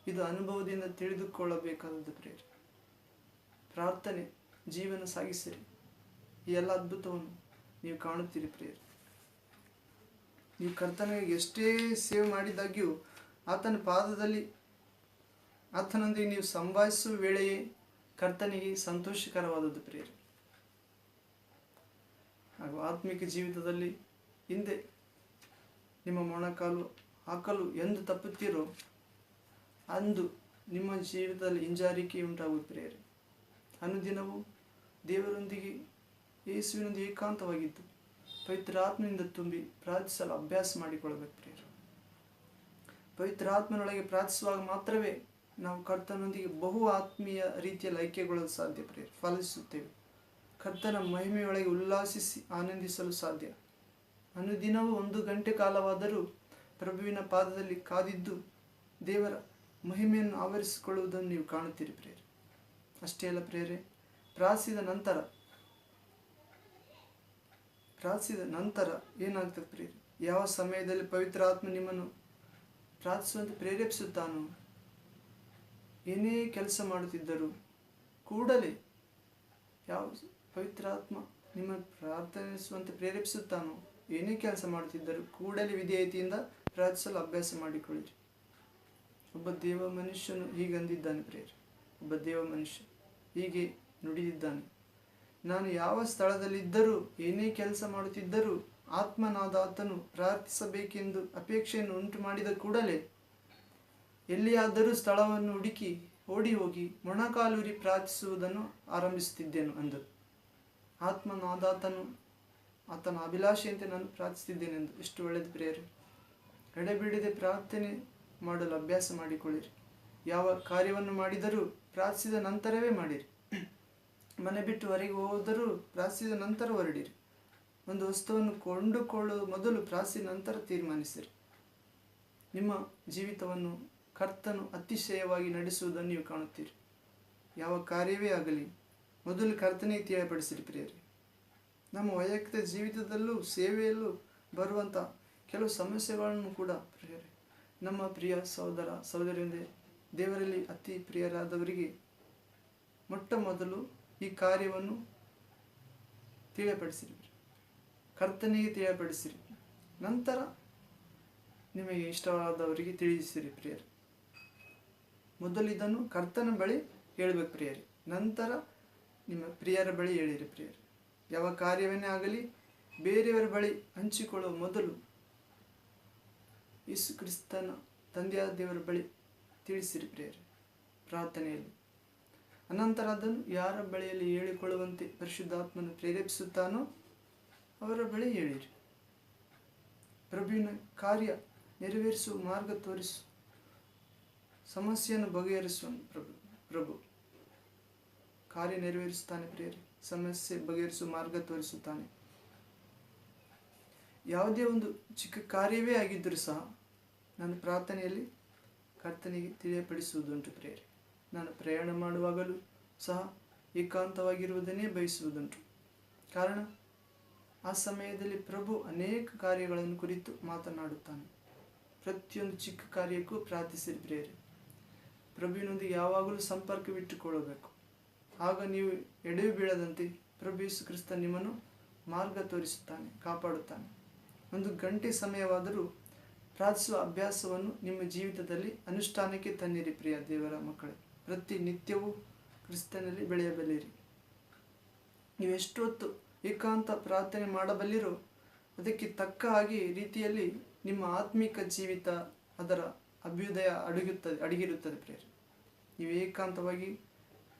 ಇದು ಅನುಭವದಿಂದ ತಿಳಿದುಕೊಳ್ಳಬೇಕಾದದ್ದು ಪ್ರೇರ ಪ್ರಾರ್ಥನೆ, ಜೀವನ ಸಾಗಿಸಿರಿ. ಈ ಎಲ್ಲ ಅದ್ಭುತವನ್ನು ನೀವು ಕಾಣುತ್ತೀರಿ ಪ್ರೇರ ನೀವು ಕರ್ತನಿಗೆ ಎಷ್ಟೇ ಸೇವೆ ಮಾಡಿದಾಗ್ಯೂ ಆತನ ಪಾದದಲ್ಲಿ, ಆತನೊಂದಿಗೆ ನೀವು ಸಂಭಾಯಿಸುವ ವೇಳೆಯೇ ಕರ್ತನಿಗೆ ಸಂತೋಷಕರವಾದದ್ದು ಪ್ರೇಯರ್. ಹಾಗೂ ಆತ್ಮಿಕ ಜೀವಿತದಲ್ಲಿ ಹಿಂದೆ ನಿಮ್ಮ ಮೊಣಕಾಲು ಹಾಕಲು ಎಂದು ತಪ್ಪುತ್ತೀರೋ, ಅಂದು ನಿಮ್ಮ ಜೀವಿತದಲ್ಲಿ ಹಿಂಜಾರಿಕೆ ಉಂಟಾಗುವ ಪ್ರೇಯರ್ ಅನುದಿನವೂ ದೇವರೊಂದಿಗೆ ಯೇಸುವಿನೊಂದು ಏಕಾಂತವಾಗಿದ್ದು, ಪವಿತ್ರ ಆತ್ಮನಿಂದ ತುಂಬಿ ಪ್ರಾರ್ಥಿಸಲು ಅಭ್ಯಾಸ ಮಾಡಿಕೊಳ್ಳಬೇಕು ಪ್ರಿಯರು ಪವಿತ್ರ ಆತ್ಮನೊಳಗೆ ಪ್ರಾರ್ಥಿಸುವಾಗ ಮಾತ್ರವೇ ನಾವು ಕರ್ತನೊಂದಿಗೆ ಬಹು ಆತ್ಮೀಯ ರೀತಿಯಲ್ಲಿ ಐಕ್ಯಗೊಳ್ಳಲು ಸಾಧ್ಯ ಪ್ರೇರ ಫಲಿಸುತ್ತೇವೆ. ಕರ್ತನ ಮಹಿಮೆಯೊಳಗೆ ಉಲ್ಲಾಸಿಸಿ ಆನಂದಿಸಲು ಸಾಧ್ಯ. ಅನುದಿನವೂ ಒಂದು ಗಂಟೆ ಕಾಲವಾದರೂ ಪ್ರಭುವಿನ ಪಾದದಲ್ಲಿ ಕಾದಿದ್ದು ದೇವರ ಮಹಿಮೆಯನ್ನು ಆವರಿಸಿಕೊಳ್ಳುವುದನ್ನು ನೀವು ಕಾಣುತ್ತೀರಿ ಪ್ರೇರೆ ಅಷ್ಟೇ ಅಲ್ಲ ಪ್ರೇರೆ ಪ್ರಾಸಿದ ನಂತರ ಪ್ರಾರ್ಥಿಸಿದ ನಂತರ ಏನಾಗ್ತದೆ ಪ್ರೇರೆ ಯಾವ ಸಮಯದಲ್ಲಿ ಪವಿತ್ರ ಆತ್ಮ ನಿಮ್ಮನ್ನು ಪ್ರಾರ್ಥಿಸುವಂತೆ ಪ್ರೇರೇಪಿಸುತ್ತಾನೋ, ಏನೇ ಕೆಲಸ ಮಾಡುತ್ತಿದ್ದರೂ ಕೂಡಲೇ ಯಾವ ಪವಿತ್ರಾತ್ಮ, ನಿಮ್ಮ ಪ್ರಾರ್ಥನಿಸುವಂತೆ ಪ್ರೇರೇಪಿಸುತ್ತಾನೋ? ಏನೇ ಕೆಲಸ ಮಾಡುತ್ತಿದ್ದರೂ ಕೂಡಲೇ ವಿಧೇಯತೆಯಿಂದ ಪ್ರಾರ್ಥಿಸಲು ಅಭ್ಯಾಸ ಮಾಡಿಕೊಳ್ಳಿರಿ. ಒಬ್ಬ ದೇವ ಮನುಷ್ಯನು ಹೀಗಂದಿದ್ದಾನೆ ಪ್ರೇರ ಒಬ್ಬ ದೇವ ಮನುಷ್ಯ ಹೀಗೆ ನುಡಿದಿದ್ದಾನೆ. ನಾನು ಯಾವ ಸ್ಥಳದಲ್ಲಿದ್ದರೂ, ಏನೇ ಕೆಲಸ ಮಾಡುತ್ತಿದ್ದರೂ ಆತ್ಮನಾದ ಆತನು ಪ್ರಾರ್ಥಿಸಬೇಕೆಂದು ಅಪೇಕ್ಷೆಯನ್ನು ಉಂಟು ಮಾಡಿದ ಕೂಡಲೇ ಎಲ್ಲಿಯಾದರೂ ಸ್ಥಳವನ್ನು ಹುಡುಕಿ ಓಡಿ ಹೋಗಿ ಮೊಣಕಾಲೂರಿ ಪ್ರಾರ್ಥಿಸುವುದನ್ನು ಆರಂಭಿಸುತ್ತಿದ್ದೇನು ಅಂದರು ಆತ್ಮನಾದಾತನು ಆತನ ಅಭಿಲಾಷೆಯಂತೆ ನಾನು ಪ್ರಾರ್ಥಿಸಿದ್ದೇನೆಂದು ಎಷ್ಟು ಒಳ್ಳೆಯದು ಪ್ರೇಯರ್. ಎಡೆಬಿಡದೆ ಪ್ರಾರ್ಥನೆ ಮಾಡಲು ಅಭ್ಯಾಸ ಮಾಡಿಕೊಳ್ಳಿರಿ. ಯಾವ ಕಾರ್ಯವನ್ನು ಮಾಡಿದರೂ ಪ್ರಾರ್ಥಿಸಿದ ನಂತರವೇ ಮಾಡಿರಿ. ಮನೆ ಬಿಟ್ಟು ಹೊರಗೆ ಹೋದರೂ ಪ್ರಾರ್ಥಿಸಿದ ನಂತರ ಹೊರಡಿರಿ. ಒಂದು ವಸ್ತುವನ್ನು ಕೊಂಡುಕೊಳ್ಳುವ ಮೊದಲು ಪ್ರಾರ್ಥಿಸಿದ ನಂತರ ತೀರ್ಮಾನಿಸಿರಿ. ನಿಮ್ಮ ಜೀವಿತವನ್ನು ಕರ್ತನು ಅತಿಶಯವಾಗಿ ನಡೆಸುವುದನ್ನು ನೀವು ಕಾಣುತ್ತೀರಿ. ಯಾವ ಕಾರ್ಯವೇ ಆಗಲಿ ಮೊದಲು ಕರ್ತನೇ ತಿಳಿಯಪಡಿಸಿರಿ ಪ್ರಿಯರಿ. ನಮ್ಮ ವೈಯಕ್ತಿಕ ಜೀವಿತದಲ್ಲೂ ಸೇವೆಯಲ್ಲೂ ಬರುವಂಥ ಕೆಲವು ಸಮಸ್ಯೆಗಳನ್ನು ಕೂಡ ಪ್ರಿಯರಿ, ನಮ್ಮ ಪ್ರಿಯ ಸಹೋದರ ಸಹೋದರಿಯಂದೇ ದೇವರಲ್ಲಿ ಅತಿ ಪ್ರಿಯರಾದವರಿಗೆ ಮೊಟ್ಟ ಮೊದಲು ಈ ಕಾರ್ಯವನ್ನು ತಿಳಿಯಪಡಿಸಿರಿ ಕರ್ತನೆಗೆ ತಿಳಿಯಪಡಿಸಿರಿ. ನಂತರ ನಿಮಗೆ ಇಷ್ಟವಾದವರಿಗೆ ತಿಳಿಸಿರಿ ಪ್ರಿಯರಿ. ಮೊದಲು ಇದನ್ನು ಕರ್ತನ ಬಳಿ ಹೇಳಬೇಕು ಪ್ರಿಯರಿ. ನಂತರ ನಿಮ್ಮ ಪ್ರಿಯರ ಬಳಿ ಹೇಳಿರಿ ಪ್ರಿಯರು. ಯಾವ ಕಾರ್ಯವನ್ನೇ ಆಗಲಿ ಬೇರೆಯವರ ಬಳಿ ಹಂಚಿಕೊಳ್ಳುವ ಮೊದಲು ಯೇಸು ಕ್ರಿಸ್ತನ ತಂದೆಯಾದ ದೇವರ ಬಳಿ ತಿಳಿಸಿರಿ ಪ್ರಿಯರು. ಪ್ರಾರ್ಥನೆಯಲ್ಲಿ. ಅನಂತರ ಅದನ್ನು ಯಾರ ಬಳಿಯಲ್ಲಿ ಹೇಳಿಕೊಳ್ಳುವಂತೆ ಪರಿಶುದ್ಧಾತ್ಮನ ಪ್ರೇರೇಪಿಸುತ್ತಾನೋ ಅವರ ಬಳಿ ಹೇಳಿರಿ. ಪ್ರಭುವಿನ ಕಾರ್ಯ ನೆರವೇರಿಸುವ ಮಾರ್ಗ ತೋರಿಸು. ಸಮಸ್ಯೆಯನ್ನು ಬಗೆಹರಿಸುವ ಪ್ರಭು ಪ್ರಭು. ಕಾರ್ಯ ನೆರವೇರಿಸುತ್ತಾನೆ ಪ್ರಿಯರಿ. ಸಮಸ್ಯೆ ಬಗೆಹರಿಸುವ ಮಾರ್ಗ ತೋರಿಸುತ್ತಾನೆ. ಯಾವುದೇ ಒಂದು ಚಿಕ್ಕ ಕಾರ್ಯವೇ ಆಗಿದ್ದರೂ ಸಹ ನಾನು ಪ್ರಾರ್ಥನೆಯಲ್ಲಿ ಕರ್ತನಿಗೆ ತಿಳಿಯಪಡಿಸುವುದುಂಟು ಪ್ರೇರೆ ನಾನು ಪ್ರಯಾಣ ಮಾಡುವಾಗಲೂ ಸಹ ಏಕಾಂತವಾಗಿರುವುದನ್ನೇ ಬಯಸುವುದುಂಟು. ಕಾರಣ, ಆ ಸಮಯದಲ್ಲಿ ಪ್ರಭು ಅನೇಕ ಕಾರ್ಯಗಳನ್ನು ಕುರಿತು ಮಾತನಾಡುತ್ತಾನೆ. ಪ್ರತಿಯೊಂದು ಚಿಕ್ಕ ಕಾರ್ಯಕ್ಕೂ ಪ್ರಾರ್ಥಿಸಿ ಪ್ರೇರೆ ಪ್ರಭುವಿನೊಂದಿಗೆ ಯಾವಾಗಲೂ ಸಂಪರ್ಕವಿಟ್ಟುಕೊಳ್ಳಬೇಕು. ಆಗ ನೀವು ಎಡೆಯು ಬೀಳದಂತೆ ಪ್ರಭು ಕ್ರಿಸ್ತ ನಿಮ್ಮನ್ನು ಮಾರ್ಗ ತೋರಿಸುತ್ತಾನೆ, ಕಾಪಾಡುತ್ತಾನೆ. ಒಂದು ಗಂಟೆ ಸಮಯವಾದರೂ ಪ್ರಾರ್ಥಿಸುವ ಅಭ್ಯಾಸವನ್ನು ನಿಮ್ಮ ಜೀವಿತದಲ್ಲಿ ಅನುಷ್ಠಾನಕ್ಕೆ ತನ್ನಿರಿ ಪ್ರಿಯ ದೇವರ ಮಕ್ಕಳೇ. ಪ್ರತಿನಿತ್ಯವೂ ಕ್ರಿಸ್ತನಲ್ಲಿ ಬೆಳೆಯಬಲ್ಲಿರಿ. ನೀವು ಎಷ್ಟೊತ್ತು ಏಕಾಂತ ಪ್ರಾರ್ಥನೆ ಮಾಡಬಲ್ಲಿರೋ, ಅದಕ್ಕೆ ತಕ್ಕ ಹಾಗೆ ರೀತಿಯಲ್ಲಿ ನಿಮ್ಮ ಆತ್ಮಿಕ ಜೀವಿತ ಅದರ ಅಭ್ಯುದಯ ಅಡಗುತ್ತದೆ ಅಡಗಿರುತ್ತದೆ ಪ್ರಿಯರಿ. ನೀವು ಏಕಾಂತವಾಗಿ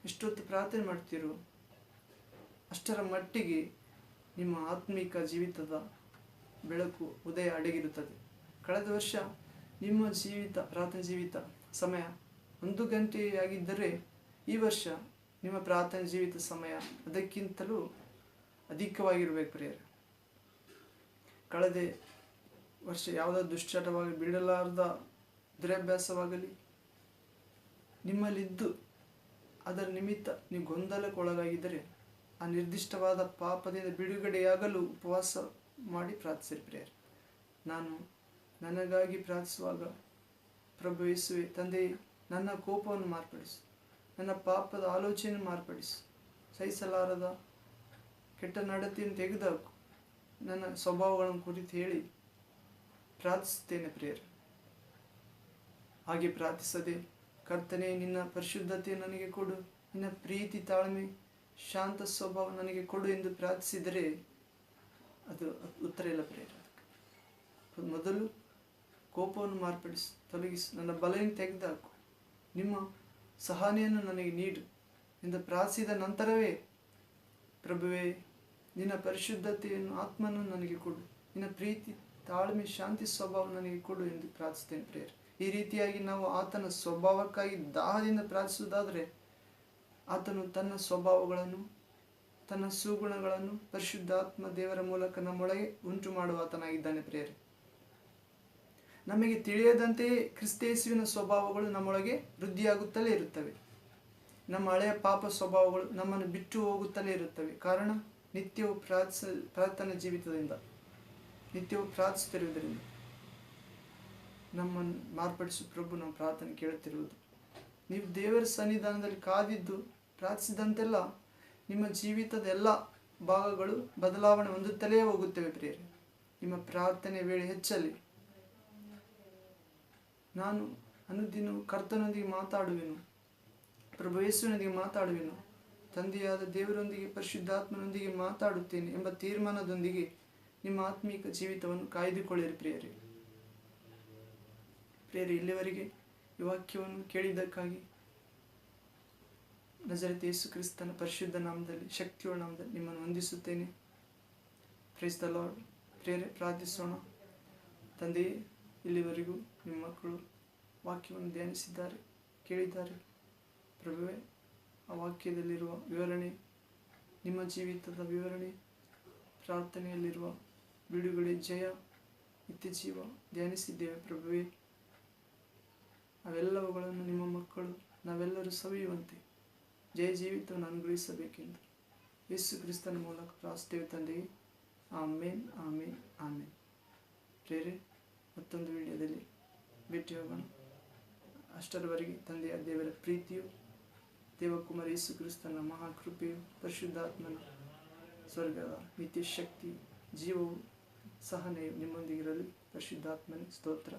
ಎಷ್ಟೊತ್ತು ಪ್ರಾರ್ಥನೆ ಮಾಡ್ತೀರೋ ಅಷ್ಟರ ಮಟ್ಟಿಗೆ ನಿಮ್ಮ ಆತ್ಮಿಕ ಜೀವಿತದ ಬೆಳಕು ಉದಯ ಅಡಗಿರುತ್ತದೆ. ಕಳೆದ ವರ್ಷ ನಿಮ್ಮ ಜೀವಿತ, ಪ್ರಾರ್ಥನೆ ಜೀವಿತ ಸಮಯ ಒಂದು ಗಂಟೆಯಾಗಿದ್ದರೆ ಈ ವರ್ಷ ನಿಮ್ಮ ಪ್ರಾರ್ಥನೆ ಜೀವಿತ ಸಮಯ ಅದಕ್ಕಿಂತಲೂ ಅಧಿಕವಾಗಿರಬೇಕು ಪ್ರಿಯರೇ. ಕಳೆದ ವರ್ಷ ಯಾವುದೋ ದುಶ್ಚಟವಾಗಿ ಬಿಡಲಾರದ ದುರಭ್ಯಾಸವಾಗಲಿ, ನಿಮ್ಮಲ್ಲಿದ್ದು ಅದರ ನಿಮಿತ್ತ ನೀವು ಗೊಂದಲಕ್ಕೊಳಗಾಗಿದ್ದರೆ ಆ ನಿರ್ದಿಷ್ಟವಾದ ಪಾಪದಿಂದ ಬಿಡುಗಡೆಯಾಗಲು ಉಪವಾಸ ಮಾಡಿ ಪ್ರಾರ್ಥಿಸಿರಿ ಪ್ರೇಯರ್. ನಾನು ನನಗಾಗಿ ಪ್ರಾರ್ಥಿಸುವಾಗ ಪ್ರಭು ಯೇಸುವೆ, ತಂದೆ, ನನ್ನ ಕೋಪವನ್ನು ಮಾರ್ಪಡಿಸು. ನನ್ನ ಪಾಪದ ಆಲೋಚನೆ ಮಾರ್ಪಡಿಸು. ಸಹಿಸಲಾರದ ಕೆಟ್ಟ ನಡತೆಯನ್ನು ತೆಗೆದು ನನ್ನ ಸ್ವಭಾವಗಳನ್ನು ಕುರಿತು ಹೇಳಿ ಪ್ರಾರ್ಥಿಸುತ್ತೇನೆ ಪ್ರೇಯರ್. ಹಾಗೆ ಪ್ರಾರ್ಥಿಸದೆ ಕರ್ತನೆ, ನಿನ್ನ ಪರಿಶುದ್ಧತೆ ನನಗೆ ಕೊಡು. ನಿನ್ನ ಪ್ರೀತಿ, ತಾಳ್ಮೆ, ಶಾಂತ ಸ್ವಭಾವ ನನಗೆ ಕೊಡು ಎಂದು ಪ್ರಾರ್ಥಿಸಿದರೆ ಅದು ಉತ್ತರ ಇಲ್ಲ ಪ್ರೇರ ಮೊದಲು ಕೋಪವನ್ನು ಮಾರ್ಪಡಿಸು, ತೊಲಗಿಸು, ನನ್ನ ಬಲೆಯನ್ನು ತೆಗೆದುಹಾಕು. ನಿಮ್ಮ ಸಹನೆಯನ್ನು ನನಗೆ ನೀಡು ಎಂದು ಪ್ರಾರ್ಥಿಸಿದ ನಂತರವೇ ಪ್ರಭುವೇ, ನಿನ್ನ ಪರಿಶುದ್ಧತೆಯನ್ನು ಆತ್ಮನ್ನು ನನಗೆ ಕೊಡು. ನಿನ್ನ ಪ್ರೀತಿ, ತಾಳ್ಮೆ, ಶಾಂತಿ ಸ್ವಭಾವ ನನಗೆ ಕೊಡು ಎಂದು ಪ್ರಾರ್ಥಿಸ್ತೇನೆ ಪ್ರೇಯರ್. ಈ ರೀತಿಯಾಗಿ ನಾವು ಆತನ ಸ್ವಭಾವಕ್ಕಾಗಿ ದಾಹದಿಂದ ಪ್ರಾರ್ಥಿಸುವುದಾದರೆ, ಆತನು ತನ್ನ ಸ್ವಭಾವಗಳನ್ನು, ತನ್ನ ಸುಗುಣಗಳನ್ನು ಪರಿಶುದ್ಧಾತ್ಮ ದೇವರ ಮೂಲಕ ನಮ್ಮೊಳಗೆ ಉಂಟು ಮಾಡುವ ಆತನಾಗಿದ್ದಾನೆ ಪ್ರೇಯರ್. ನಮಗೆ ತಿಳಿಯದಂತೆಯೇ ಕ್ರಿಸ್ತೇಸುವಿನ ಸ್ವಭಾವಗಳು ನಮ್ಮೊಳಗೆ ವೃದ್ಧಿಯಾಗುತ್ತಲೇ ಇರುತ್ತವೆ. ನಮ್ಮ ಹಳೆಯ ಪಾಪ ಸ್ವಭಾವಗಳು ನಮ್ಮನ್ನು ಬಿಟ್ಟು ಹೋಗುತ್ತಲೇ ಇರುತ್ತವೆ. ಕಾರಣ, ನಿತ್ಯವೂ ಪ್ರಾರ್ಥಿಸ, ಪ್ರಾರ್ಥನಾ ಜೀವಿತದಿಂದ, ನಿತ್ಯವೂ ಪ್ರಾರ್ಥಿಸುತ್ತಿರುವುದರಿಂದ. ನಮ್ಮನ್ನು ಮಾರ್ಪಡಿಸು ಪ್ರಭು, ನಾವು ಪ್ರಾರ್ಥನೆ ಕೇಳುತ್ತಿರುವುದು. ನೀವು ದೇವರ ಸನ್ನಿಧಾನದಲ್ಲಿ ಕಾದಿದ್ದು ಪ್ರಾರ್ಥಿಸಿದಂತೆಲ್ಲ ನಿಮ್ಮ ಜೀವಿತದ ಎಲ್ಲ ಭಾಗಗಳು ಬದಲಾವಣೆ ಹೊಂದುತ್ತಲೇ ಹೋಗುತ್ತವೆ ಪ್ರಿಯರೇ. ನಿಮ್ಮ ಪ್ರಾರ್ಥನೆ ವೇಳೆ ಹೆಚ್ಚಲಿ ನಾನು ಅನುದಿನ ಕರ್ತನೊಂದಿಗೆ ಮಾತಾಡುವೆನು, ಪ್ರಭು ಯೇಸುವಿನೊಂದಿಗೆ ಮಾತಾಡುವೆನು, ತಂದೆಯಾದ ದೇವರೊಂದಿಗೆ ಪರಿಶುದ್ಧಾತ್ಮನೊಂದಿಗೆ ಮಾತಾಡುತ್ತೇನೆ ಎಂಬ ತೀರ್ಮಾನದೊಂದಿಗೆ ನಿಮ್ಮ ಆತ್ಮೀಕ ಜೀವಿತವನ್ನು ಕಾಯ್ದುಕೊಳ್ಳಿರಿ ಪ್ರಿಯರೇ. ಪ್ರಿಯರೇ ಇಲ್ಲಿವರೆಗೆ ಈ ವಾಕ್ಯವನ್ನು ಕೇಳಿದ್ದಕ್ಕಾಗಿ ನಜರತ್ ಯೇಸು ಕ್ರಿಸ್ತನ ಪರಿಶುದ್ಧ ನಾಮದಲ್ಲಿ ಶಕ್ತಿಯು ನಾಮದಲ್ಲಿ ನಿಮ್ಮನ್ನು ವಂದಿಸುತ್ತೇನೆ. ಪ್ರೇಸ್ ದ ಲಾರ್ಡ್ ಪ್ರೇರೆ, ಪ್ರಾರ್ಥಿಸೋಣ. ತಂದೆಯೇ, ಇಲ್ಲಿವರೆಗೂ ನಿಮ್ಮ ಮಕ್ಕಳು ವಾಕ್ಯವನ್ನು ಧ್ಯಾನಿಸಿದ್ದಾರೆ, ಕೇಳಿದ್ದಾರೆ. ಪ್ರಭುವೇ, ಆ ವಾಕ್ಯದಲ್ಲಿರುವ ವಿವರಣೆ, ನಿಮ್ಮ ಜೀವಿತದ ವಿವರಣೆ, ಪ್ರಾರ್ಥನೆಯಲ್ಲಿರುವ ಬಿಡುಗಡೆ, ಜಯ ನಿತ್ಯ ಜೀವ ಧ್ಯಾನಿಸಿದ್ದೇವೆ ಪ್ರಭುವೇ. ಅವೆಲ್ಲವುಗಳನ್ನು ನಿಮ್ಮ ಮಕ್ಕಳು, ನಾವೆಲ್ಲರೂ ಸವಿಯುವಂತೆ ಜಯ ಜೀವಿತವನ್ನು ಅನುಗ್ರಹಿಸಬೇಕೆಂದು ಯೇಸು ಕ್ರಿಸ್ತನ ಮೂಲಕ ಪ್ರಾಸ್ತೇವೆ ತಂದೆಯೇ. ಆಮೇನ್ ಆಮೇನ್ ಆಮೇನ್. ಪ್ರೇರೆ, ಮತ್ತೊಂದು ವಿಡಿಯೋದಲ್ಲಿ ಭೇಟಿ ಹೋಗೋಣ. ಅಷ್ಟರವರೆಗೆ ತಂದೆಯ ದೇವರ ಪ್ರೀತಿಯು, ದೇವಕುಮಾರ ಯೇಸು ಕ್ರಿಸ್ತನ ಮಹಾಕೃಪೆಯು, ಪರಿಶುದ್ಧಾತ್ಮನ ಸ್ವರ್ಗದ ನಿತ್ಯ ಶಕ್ತಿ ಜೀವವು ಸಹನೆಯು ನಿಮ್ಮೊಂದಿಗಿರಲಿ ಪರಿಶುದ್ಧಾತ್ಮನ ಸ್ತೋತ್ರ.